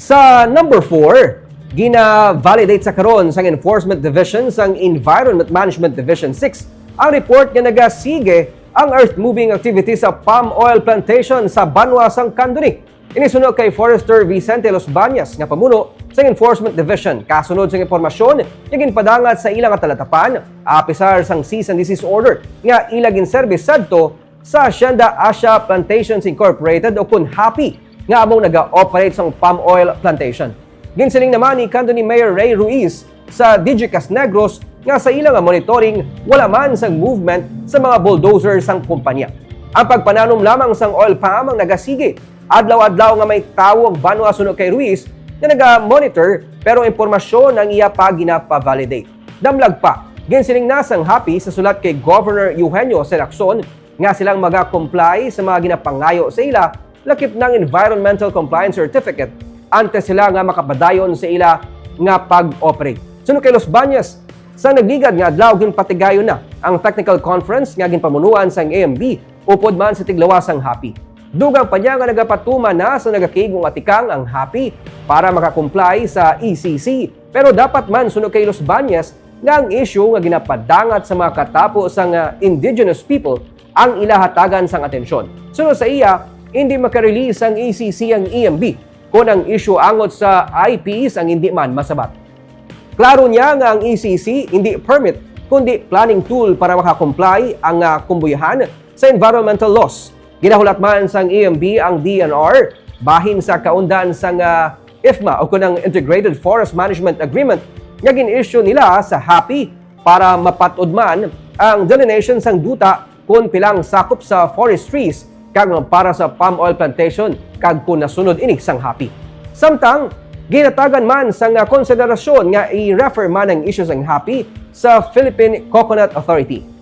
Sa number 4, gina-validate sa karon sang Enforcement Division sang Environment Management Division 6 ang report nga nagasige ang earth-moving activity sa palm oil plantation sa Banwa sang Kanduni. Inisunod kay Forester Vicente Los Bañas nga pamuno sa Enforcement Division. Kasunod sa impormasyon nga ginpadangat sa ilang talatapan, apisar sang cease and desist order nga ilagin service sadto sa Hacienda Asia Plantations Incorporated o kun HAPI nga among naga-operate sa palm oil plantation. Ginsiling naman ni Canton Mayor Ray Ruiz sa Digicas Negros nga sa ilang monitoring wala man sang movement sa mga bulldozer sang kumpanya. Ang pagpananom lamang sang oil palm ang nagasige. Adlaw-adlaw nga may tawag banwa sunod kay Ruiz nga naga-monitor pero impormasyon ang iya pa ginapa-validate. Damlag pa, ginsiling nasang happy sa sulat kay Governor Eugenio Seraxon nga silang maga-comply sa mga ginapangayo sa ila lakip ng Environmental Compliance Certificate antes sila nga makapadayon sa ila nga pag-operate. Sunod kay Los Bañas, sa nagligad nga adlaw ginpatigayon na ang technical conference nga ginpamunuan sang AMB upod man sa tiglawasang happy. Dugang pa niya nga nagapatuma na sa nagakigong atikang ang happy para makakomply sa ECC. Pero dapat man sunod kay Los Bañas nga ang issue nga ginapadangat sa mga katapo sang ah, indigenous people ang ilahatagan sang atensyon. Sunod sa iya, hindi makarelease ang ECC ang EMB kung ang issue angot sa IPs ang hindi man masabat. Klaro niya nga ang ECC hindi permit kundi planning tool para makakomply ang uh, kumbuyahan sa environmental laws. Ginahulat man sang EMB ang DNR bahin sa kaundan sang uh, IFMA o kunang Integrated Forest Management Agreement nga gin-issue nila sa HAPI para mapatud man ang delineation sang duta kung pilang sakop sa forestries kag para sa palm oil plantation kag kung nasunod ini sang HAPI. Samtang ginatagan man sa nga konsiderasyon nga i-refer man ang issues ang HAPI sa Philippine Coconut Authority.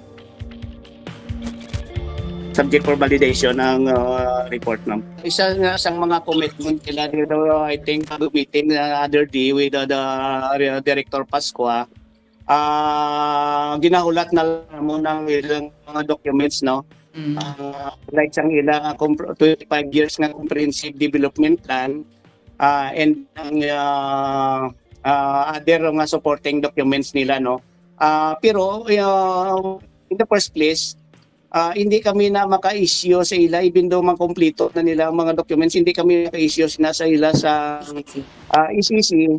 subject for validation ng uh, report ng isa nga sang mga commitment nila dito I think meeting the other day with uh, the uh, director Pasqua ah ginahulat na mo ng ilang mga documents no Ah, like sang ilang uh, compr- 25 years nga comprehensive development plan ah, and ang uh, uh, other nga supporting documents nila no? Ah, pero uh, in the first place Ah, hindi kami na maka-issue sa ila even though makompleto na nila ang mga documents hindi kami maka-issue na sa ila sa ah, ECC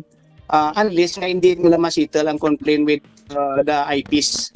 ah, unless nga hindi nila masittle ang complaint with ah, the IPs